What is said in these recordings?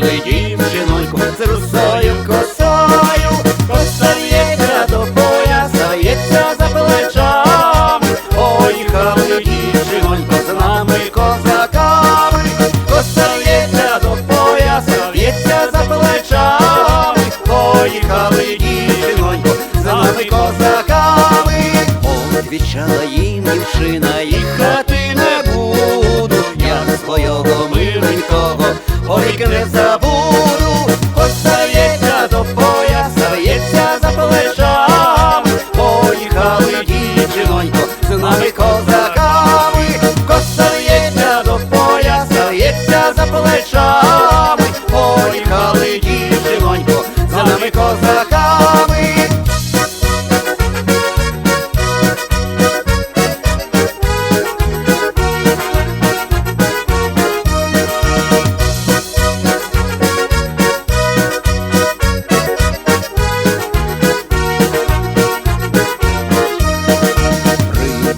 жінонько, з русою косою, Косається до пояса, в'ється за плечами, поїхали дівчинонько з нами козаками, Косається до пояса, в'ється за плечами, поїхали дівчинонько з нами козаками, Отвічала їм дівчина, їхати or we can live the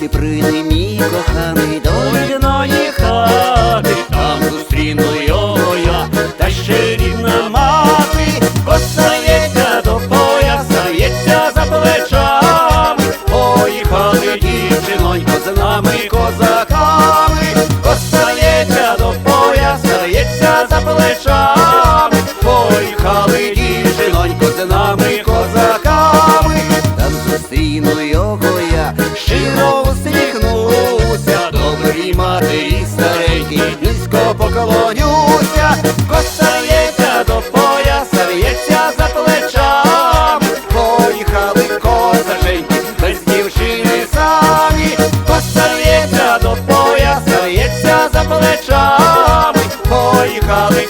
Прийди, прийди, мій коханий, до рідної хати,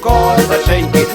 козаченьки,